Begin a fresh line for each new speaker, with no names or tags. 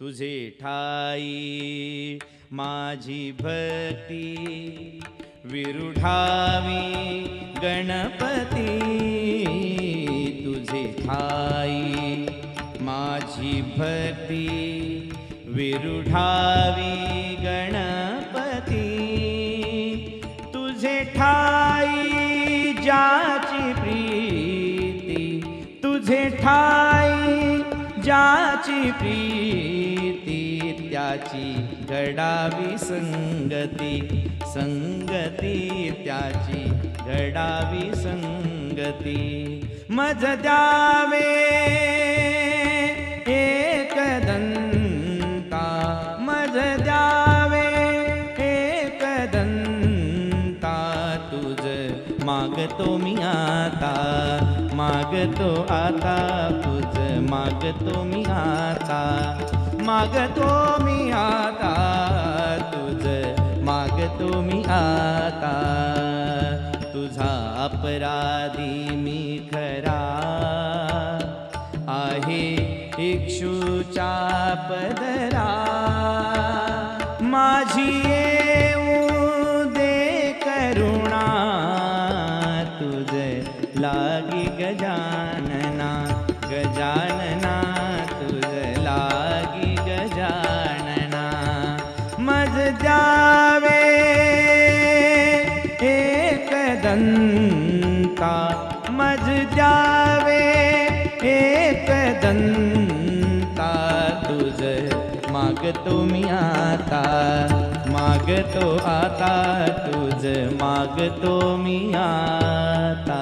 तुझे ठाई माझी भक्ती विरुढावी गणपती तुझे ठाई माझी भक्ती विरुढावी गणपती तुझे ठाई जाची प्रीती तुझे ठाई जाची प्रीती त्याची घडावी संगती संगती त्याची घडावी संगती. मज द्यावे एक दंता मज द्यावे एक दंता. तुझ मागतो मी आता मागतो आता तुझ मागतो मी आता. मागतो मी आता तुझ मागतो मी आता. तुझा अपराधी मी खरा आहे इक्षुचा पदरा. माझी येऊ दे करुणा तुझ लागी गजानना गजानना. मज द्यावे एक दंता। मज द्यावे एक दंता। तुझ मागतो मी आता मागतो आता तुझ मागतो मी आता।